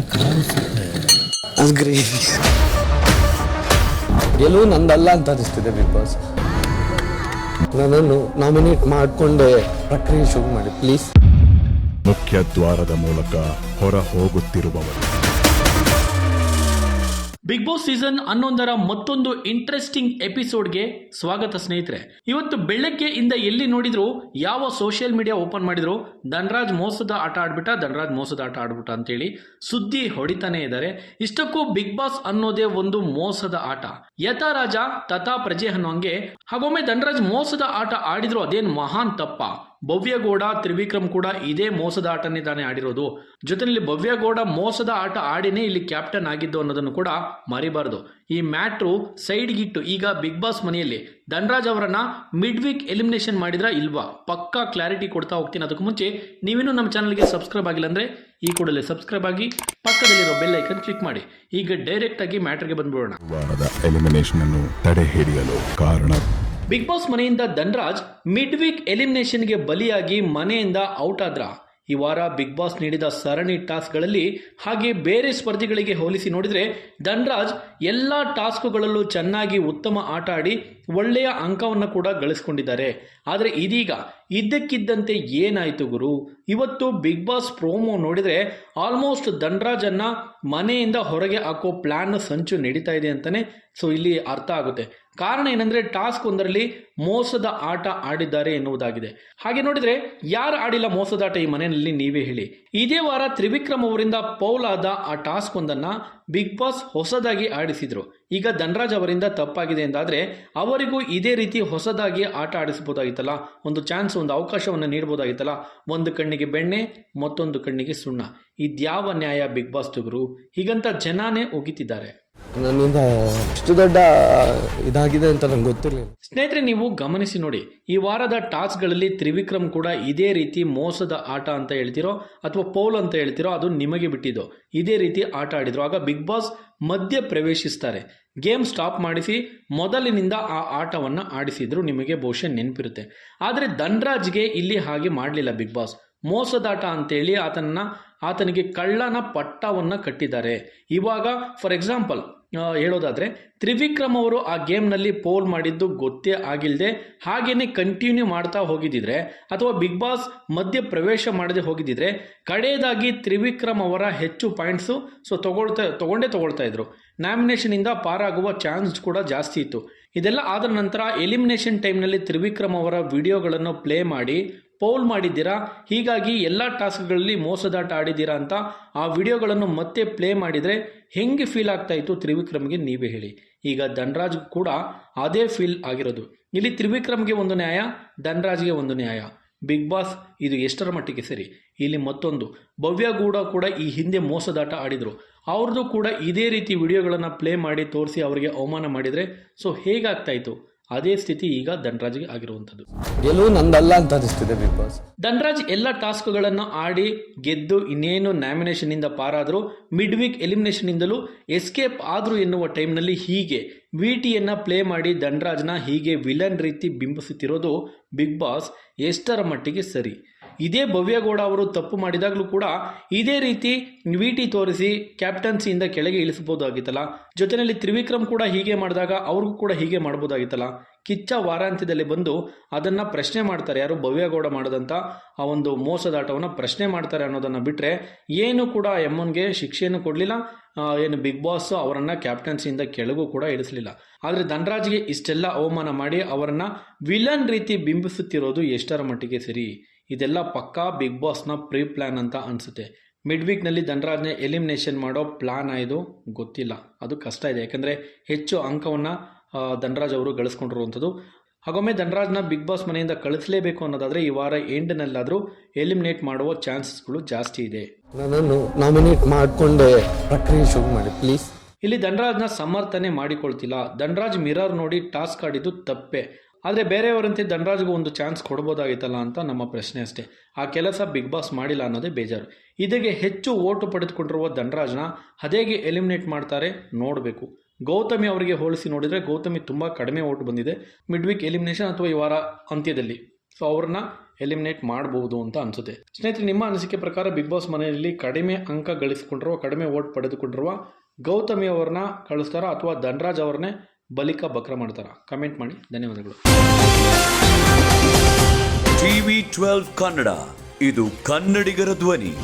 ಕಾಣಿಸುತ್ತೆ ಅದು ಗ್ರೇವಿ ಗೆಲುವು ನಂದಲ್ಲ ಅಂತ ಅನಿಸ್ತಿದೆ ಬಿಗ್ ಬಾಸ್ ನನ್ನನ್ನು ನಾಮಿನೇಟ್ ಮಾಡಿಕೊಂಡೆ ಪ್ರಕ್ರಿಯೆ ಶುರು ಮಾಡಿ ಪ್ಲೀಸ್ ಮುಖ್ಯ ದ್ವಾರದ ಮೂಲಕ ಹೊರ ಹೋಗುತ್ತಿರುವವರು. ಬಿಗ್ ಬಾಸ್ ಸೀಸನ್ ಹನ್ನೊಂದರ ಮತ್ತೊಂದು ಇಂಟ್ರೆಸ್ಟಿಂಗ್ ಎಪಿಸೋಡ್ಗೆ ಸ್ವಾಗತ ಸ್ನೇಹಿತರೆ. ಇವತ್ತು ಬೆಳಗ್ಗೆ ಇಂದ ಎಲ್ಲಿ ನೋಡಿದ್ರು, ಯಾವ ಸೋಷಿಯಲ್ ಮೀಡಿಯಾ ಓಪನ್ ಮಾಡಿದ್ರು, ಧನರಾಜ್ ಮೋಸದ ಆಟ ಆಡ್ಬಿಟ್ಟ, ಧನರಾಜ್ ಮೋಸದ ಆಟ ಆಡ್ಬಿಟ್ಟ ಅಂತೇಳಿ ಸುದ್ದಿ ಹೊಡಿತಾನೆ ಇದ್ದಾರೆ ಇಷ್ಟಕ್ಕೂ ಬಿಗ್ ಬಾಸ್ ಅನ್ನೋದೇ ಒಂದು ಮೋಸದ ಆಟ. ಯಥಾ ರಾಜ, ತಥಾ ಪ್ರಜೆ ಅನ್ನೋಂಗೆ, ಹಾಗೊಮ್ಮೆ ಧನರಾಜ್ ಮೋಸದ ಆಟ ಆಡಿದ್ರು ಅದೇನು ಮಹಾನ್ ತಪ್ಪ. ಭವ್ಯಗೌಡ, ತ್ರಿವಿಕ್ರಮ್ ಕೂಡ ಇದೇ ಮೋಸದ ಆಟನೇ ತಾನೇ ಆಡಿರೋದು. ಜೊತೆಯಲ್ಲಿ ಭವ್ಯಗೌಡ ಮೋಸದ ಆಟ ಆಡಿನೇ ಇಲ್ಲಿ ಕ್ಯಾಪ್ಟನ್ ಆಗಿದ್ದು ಅನ್ನೋದನ್ನು ಕೂಡ ಮರಿಬಾರದು. ಈ ಮ್ಯಾಟ್ರು ಸೈಡ್ಗಿಟ್ಟು ಈಗ ಬಿಗ್ ಬಾಸ್ ಮನೆಯಲ್ಲಿ. ಧನ್ರಾಜ್ ಅವರನ್ನ ಮಿಡ್ ವೀಕ್ ಎಲಿಮಿನೇಷನ್ ಮಾಡಿದ್ರ ಇಲ್ವಾ? ಪಕ್ಕಾ ಕ್ಲಾರಿಟಿ ಕೊಡ್ತಾ ಹೋಗ್ತೀನಿ. ಅದಕ್ಕೂ ಮುಂಚೆ ನೀವೇನು ನಮ್ಮ ಚಾನಲ್ಗೆ ಸಬ್ಸ್ಕ್ರೈಬ್ ಆಗಿಲ್ಲ ಅಂದರೆ ಈ ಕೂಡಲೇ ಸಬ್ಸ್ಕ್ರೈಬ್ ಆಗಿ ಪಕ್ಕದಲ್ಲಿರೋ ಬೆಲ್ ಐಕನ್ ಕ್ಲಿಕ್ ಮಾಡಿ. ಈಗ ಡೈರೆಕ್ಟ್ ಆಗಿ ಮ್ಯಾಟ್ರಿಗೆ ಬಂದ್ಬಿಡೋಣ. ಎಲಿಮಿನೇಷನ್ ಅನ್ನು ತಡೆ ಹಿಡಿಯಲು ಕಾರಣ ಬಿಗ್ ಬಾಸ್ ಮನೆಯಿಂದ ಧನ್ರಾಜ್ ಮಿಡ್ ವೀಕ್ ಎಲಿಮಿನೇಷನ್ಗೆ ಬಲಿಯಾಗಿ ಮನೆಯಿಂದ ಔಟ್ ಆದ್ರ. ಈ ವಾರ ಬಿಗ್ ಬಾಸ್ ನೀಡಿದ ಸರಣಿ ಟಾಸ್ಕ್ಗಳಲ್ಲಿ ಹಾಗೆ ಬೇರೆ ಸ್ಪರ್ಧಿಗಳಿಗೆ ಹೋಲಿಸಿ ನೋಡಿದರೆ ಧನ್ರಾಜ್ ಎಲ್ಲ ಟಾಸ್ಕ್ಗಳಲ್ಲೂ ಚೆನ್ನಾಗಿ ಉತ್ತಮ ಆಟ ಆಡಿ ಒಳ್ಳೆಯ ಅಂಕವನ್ನು ಕೂಡ ಗಳಿಸ್ಕೊಂಡಿದ್ದಾರೆ. ಆದರೆ ಇದೀಗ ಇದ್ದಕ್ಕಿದ್ದಂತೆ ಏನಾಯಿತು ಗುರು? ಇವತ್ತು ಬಿಗ್ ಬಾಸ್ ಪ್ರೋಮೋ ನೋಡಿದರೆ ಆಲ್ಮೋಸ್ಟ್ ಧನ್ರಾಜನ್ನು ಮನೆಯಿಂದ ಹೊರಗೆ ಹಾಕೋ ಪ್ಲ್ಯಾನ್ ಸಂಚು ನಡೀತಾ ಇದೆ ಅಂತಲೇ ಸೊ ಇಲ್ಲಿ ಅರ್ಥ ಆಗುತ್ತೆ. ಕಾರಣ ಏನಂದ್ರೆ ಟಾಸ್ಕ್ ಒಂದರಲ್ಲಿ ಮೋಸದ ಆಟ ಆಡಿದ್ದಾರೆ ಎನ್ನುವುದಾಗಿದೆ. ಹಾಗೆ ನೋಡಿದ್ರೆ ಯಾರು ಆಡಿಲ್ಲ ಮೋಸದ ಆಟ ಈ ಮನೆಯಲ್ಲಿ ನೀವೇ ಹೇಳಿ. ಇದೇ ವಾರ ತ್ರಿವಿಕ್ರಮ್ ಅವರಿಂದ ಪೌಲ್ ಆದ ಆ ಟಾಸ್ಕ್ ಒಂದನ್ನ ಬಿಗ್ ಬಾಸ್ ಹೊಸದಾಗಿ ಆಡಿಸಿದ್ರು. ಈಗ ಧನರಾಜ್ ಅವರಿಂದ ತಪ್ಪಾಗಿದೆ ಎಂದಾದ್ರೆ ಅವರಿಗೂ ಇದೇ ರೀತಿ ಹೊಸದಾಗಿ ಆಟ ಆಡಿಸಬಹುದಾಗಿತ್ತಲ್ಲ. ಒಂದು ಚಾನ್ಸ್, ಒಂದು ಅವಕಾಶವನ್ನು ನೀಡಬಹುದಾಗಿತ್ತಲ್ಲ. ಒಂದು ಕಣ್ಣಿಗೆ ಬೆಣ್ಣೆ, ಮತ್ತೊಂದು ಕಣ್ಣಿಗೆ ಸುಣ್ಣ. ಇದ್ಯಾವ ನ್ಯಾಯ ಬಿಗ್ ಬಾಸ್ ತುಗರು? ಹೀಗಂತ ಜನಾನೇ ಉಗಿತಿದ್ದಾರೆ ನನ್ನಿಂದ ದೊಡ್ಡ ಇದಾಗಿದೆ ಅಂತ ನಂಗೆ ಗೊತ್ತಿರಲಿಲ್ಲ. ಸ್ನೇಹಿತರೆ, ನೀವು ಗಮನಿಸಿ ನೋಡಿ, ಈ ವಾರದ ಟಾಸ್ಕ್ಗಳಲ್ಲಿ ತ್ರಿವಿಕ್ರಮ್ ಕೂಡ ಇದೇ ರೀತಿ ಮೋಸದ ಆಟ ಅಂತ ಹೇಳ್ತಿರೋ ಅಥವಾ ಪೌಲ್ ಅಂತ ಹೇಳ್ತಿರೋ ಅದು ನಿಮಗೆ ಬಿಟ್ಟಿದ್ದು. ಇದೇ ರೀತಿ ಆಟ ಆಡಿದ್ರು. ಆಗ ಬಿಗ್ ಬಾಸ್ ಮಧ್ಯ ಪ್ರವೇಶಿಸ್ತಾರೆ. ಗೇಮ್ ಸ್ಟಾಪ್ ಮಾಡಿಸಿ ಮೊದಲಿನಿಂದ ಆ ಆಟವನ್ನು ಆಡಿಸಿದ್ರು. ನಿಮಗೆ ಬಹುಶಃ ನೆನಪಿರುತ್ತೆ. ಆದರೆ ಧನ್ರಾಜ್ಗೆ ಇಲ್ಲಿ ಹಾಗೆ ಮಾಡಲಿಲ್ಲ ಬಿಗ್ ಬಾಸ್. ಮೋಸದಾಟ ಅಂತೇಳಿ ಆತನನ್ನ, ಆತನಿಗೆ ಕಳ್ಳನ ಪಟ್ಟವನ್ನು ಕಟ್ಟಿದ್ದಾರೆ. ಇವಾಗ ಫಾರ್ ಎಕ್ಸಾಂಪಲ್ ಹೇಳೋದಾದ್ರೆ, ತ್ರಿವಿಕ್ರಮ್ ಅವರು ಆ ಗೇಮ್ನಲ್ಲಿ ಪೋಲ್ ಮಾಡಿದ್ದು ಗೊತ್ತೇ ಆಗಿಲ್ಲದೆ ಹಾಗೇನೆ ಕಂಟಿನ್ಯೂ ಮಾಡ್ತಾ ಹೋಗಿದ್ದಿದ್ರೆ, ಅಥವಾ ಬಿಗ್ ಬಾಸ್ ಮಧ್ಯ ಪ್ರವೇಶ ಮಾಡದೆ ಹೋಗಿದ್ದಿದ್ರೆ, ಕಡೆಯದಾಗಿ ತ್ರಿವಿಕ್ರಮ್ ಅವರ ಹೆಚ್ಚು ಪಾಯಿಂಟ್ಸು ಸೊ ತಗೊಳ್ತಾ, ತಗೊಂಡೇ ತಗೊಳ್ತಾ ಇದ್ರು. ನಾಮಿನೇಷನ್ ಇಂದ ಪಾರಾಗುವ ಚಾನ್ಸ್ ಕೂಡ ಜಾಸ್ತಿ ಇತ್ತು. ಇದೆಲ್ಲ ಆದ ನಂತರ ಎಲಿಮಿನೇಷನ್ ಟೈಮ್ನಲ್ಲಿ ತ್ರಿವಿಕ್ರಮ್ ಅವರ ವಿಡಿಯೋಗಳನ್ನು ಪ್ಲೇ ಮಾಡಿ ಪೌಲ್ ಮಾಡಿದ್ದೀರಾ? ಹೀಗಾಗಿ ಎಲ್ಲ ಟಾಸ್ಕ್ಗಳಲ್ಲಿ ಮೋಸದಾಟ ಆಡಿದ್ದೀರಾ ಅಂತ ಆ ವಿಡಿಯೋಗಳನ್ನು ಮತ್ತೆ ಪ್ಲೇ ಮಾಡಿದರೆ ಹೆಂಗೆ ಫೀಲ್ ಆಗ್ತಾ ಇತ್ತು ತ್ರಿವಿಕ್ರಮ್ಗೆ ನೀವೇ ಹೇಳಿ. ಈಗ ಧನ್ರಾಜ್ ಕೂಡ ಅದೇ ಫೀಲ್ ಆಗಿರೋದು. ಇಲ್ಲಿ ತ್ರಿವಿಕ್ರಮ್ಗೆ ಒಂದು ನ್ಯಾಯ, ಧನ್ರಾಜ್ಗೆ ಒಂದು ನ್ಯಾಯ. ಬಿಗ್ ಬಾಸ್ ಇದು ಎಷ್ಟರ ಮಟ್ಟಿಗೆ ಸರಿ? ಇಲ್ಲಿ ಮತ್ತೊಂದು. ಭವ್ಯಗೌಡ ಕೂಡ ಈ ಹಿಂದೆ ಮೋಸದಾಟ ಆಡಿದರು. ಅವ್ರದ್ದು ಕೂಡ ಇದೇ ರೀತಿ ವಿಡಿಯೋಗಳನ್ನು ಪ್ಲೇ ಮಾಡಿ ತೋರಿಸಿ ಅವರಿಗೆ ಅವಮಾನ ಮಾಡಿದರೆ, ಸೊ ಹೇಗಾಗ್ತಾ ಇತ್ತು? ಅದೇ ಸ್ಥಿತಿ ಈಗ ಧನ್ರಾಜ್ಗೆ ಆಗಿರುವಂಥದ್ದು. ಗೆಲುವು ನಂದಲ್ಲ ಅಂತ ಅನಿಸ್ತಿದೆ ಬಿಗ್ ಬಾಸ್. ಧನ್ರಾಜ್ ಎಲ್ಲ ಟಾಸ್ಕ್ಗಳನ್ನು ಆಡಿ ಗೆದ್ದು ಇನ್ನೇನು ನಾಮಿನೇಷನ್ ಇಂದ ಪಾರಾದ್ರು ಮಿಡ್ ವೀಕ್ ಎಲಿಮಿನೇಷನ್ ಇಂದಲೂ ಎಸ್ಕೇಪ್ ಆದ್ರು ಎನ್ನುವ ಟೈಮ್ನಲ್ಲಿ ಹೀಗೆ ವಿಟಿಯನ್ನು ಪ್ಲೇ ಮಾಡಿ ಧನ್ರಾಜ್ನ ಹೀಗೆ ವಿಲನ್ ರೀತಿ ಬಿಂಬಿಸುತ್ತಿರೋದು ಬಿಗ್ ಬಾಸ್ ಎಷ್ಟರ ಮಟ್ಟಿಗೆ ಸರಿ. ಇದೇ ಭವ್ಯಗೌಡ ಅವರು ತಪ್ಪು ಮಾಡಿದಾಗಲೂ ಕೂಡ ಇದೇ ರೀತಿ ವಿಟಿ ತೋರಿಸಿ ಕ್ಯಾಪ್ಟನ್ಸಿಯಿಂದ ಕೆಳಗೆ ಇಳಿಸಬಹುದಾಗಿತ್ತಲ್ಲ. ಜೊತೆಯಲ್ಲಿ ತ್ರಿವಿಕ್ರಮ್ ಕೂಡ ಹೀಗೆ ಮಾಡಿದಾಗ ಅವ್ರಿಗೂ ಕೂಡ ಹೀಗೆ ಮಾಡ್ಬೋದಾಗಿತ್ತಲ್ಲ ಕಿಚ್ಚ ವಾರಾಂತ್ಯದಲ್ಲಿ ಬಂದು ಅದನ್ನ ಪ್ರಶ್ನೆ ಮಾಡ್ತಾರೆ, ಯಾರು ಭವ್ಯಗೌಡ ಮಾಡದಂತ ಆ ಒಂದು ಮೋಸದಾಟವನ್ನು ಪ್ರಶ್ನೆ ಮಾಡ್ತಾರೆ ಅನ್ನೋದನ್ನ ಬಿಟ್ರೆ ಏನು ಕೂಡ ಎಮ್ಮನ್ಗೆ ಶಿಕ್ಷೆಯನ್ನು ಕೊಡಲಿಲ್ಲ. ಏನು ಬಿಗ್ ಬಾಸ್ ಅವರನ್ನ ಕ್ಯಾಪ್ಟನ್ಸಿಯಿಂದ ಕೆಳಗೂ ಕೂಡ ಇಳಿಸಲಿಲ್ಲ. ಆದರೆ ಧನರಾಜ್ಗೆ ಇಷ್ಟೆಲ್ಲ ಅವಮಾನ ಮಾಡಿ ಅವರನ್ನ ವಿಲನ್ ರೀತಿ ಬಿಂಬಿಸುತ್ತಿರೋದು ಎಷ್ಟರ ಮಟ್ಟಿಗೆ ಸರಿ? ಇದೆಲ್ಲ ಪಕ್ಕಾ ಬಿಗ್ ಬಾಸ್ನ ಪ್ರೀ ಪ್ಲ್ಯಾನ್ ಅಂತ ಅನಿಸುತ್ತೆ. ಮಿಡ್ ವೀಕ್ನಲ್ಲಿ ಧನರಾಜ್ನ ಎಲಿಮಿನೇಷನ್ ಮಾಡೋ ಪ್ಲಾನ್ ಇದು ಗೊತ್ತಿಲ್ಲ. ಅದು ಕಷ್ಟ ಇದೆ. ಯಾಕಂದರೆ ಹೆಚ್ಚು ಅಂಕವನ್ನು ಧನರಾಜ್ ಅವರು ಗಳಿಸ್ಕೊಂಡಿರುವಂಥದ್ದು. ಹಾಗೊಮ್ಮೆ ಧನರಾಜ್ನ ಬಿಗ್ ಬಾಸ್ ಮನೆಯಿಂದ ಕಳಿಸಲೇಬೇಕು ಅನ್ನೋದಾದರೆ ಈ ವಾರ ಎಂಡ್ನಲ್ಲಾದರೂ ಎಲಿಮಿನೇಟ್ ಮಾಡುವ ಚಾನ್ಸಸ್ಗಳು ಜಾಸ್ತಿ ಇದೆ. ನನ್ನನ್ನು ನಾಮಿನೇಟ್ ಮಾಡಿಕೊಂಡೆ ಪ್ರಕ್ರಿಯೆ ಶುರು ಮಾಡಿ ಪ್ಲೀಸ್ ಇಲ್ಲಿ ಧನರಾಜ್ನ ಸಮರ್ಥನೆ ಮಾಡಿಕೊಳ್ತಿಲ್ಲ. ಧನರಾಜ್ ಮಿರರ್ ನೋಡಿ ಟಾಸ್ಕ್ ಆಡಿದ್ದು ತಪ್ಪೆ. ಆದರೆ ಬೇರೆಯವರಂತೆ ಧನರಾಜ್ಗೂ ಒಂದು ಚಾನ್ಸ್ ಕೊಡ್ಬೋದಾಗಿತ್ತಲ್ಲ ಅಂತ ನಮ್ಮ ಪ್ರಶ್ನೆ ಅಷ್ಟೇ. ಆ ಕೆಲಸ ಬಿಗ್ ಬಾಸ್ ಮಾಡಿಲ್ಲ ಅನ್ನೋದೇ ಬೇಜಾರು. ಇದಕ್ಕೆ ಹೆಚ್ಚು ಓಟು ಪಡೆದುಕೊಂಡಿರುವ ಧನರಾಜ್ನ ಅದೇಗೆ ಎಲಿಮಿನೇಟ್ ಮಾಡ್ತಾರೆ ನೋಡಬೇಕು. ಗೌತಮಿ ಅವರಿಗೆ ಹೋಲಿಸಿ ನೋಡಿದರೆ ಗೌತಮಿ ತುಂಬ ಕಡಿಮೆ ಓಟು ಬಂದಿದೆ. ಮಿಡ್ ವೀಕ್ ಎಲಿಮಿನೇಷನ್ ಅಥವಾ ಈ ವಾರ ಅಂತ್ಯದಲ್ಲಿ. ಸೊ ಅವ್ರನ್ನ ಎಲಿಮಿನೇಟ್ ಮಾಡಬಹುದು ಅಂತ ಅನಿಸುತ್ತೆ. ಸ್ನೇಹಿತರೆ, ನಿಮ್ಮ ಅನಿಸಿಕೆ ಪ್ರಕಾರ ಬಿಗ್ ಬಾಸ್ ಮನೆಯಲ್ಲಿ ಕಡಿಮೆ ಅಂಕ ಗಳಿಸಿಕೊಂಡಿರುವ, ಕಡಿಮೆ ಓಟ್ ಪಡೆದುಕೊಂಡಿರುವ ಗೌತಮಿ ಅವ್ರನ್ನ ಕಳಿಸ್ತಾರ ಅಥವಾ ಧನರಾಜ್ ಅವ್ರನ್ನೇ ಬಲಿಕ ಬಕ್ರ ಮಾಡ್ತಾರ. ಕಮೆಂಟ್ ಮಾಡಿ. ಧನ್ಯವಾದಗಳು. TV twelve Kannada. ಇದು ಕನ್ನಡಿಗರ ಧ್ವನಿ.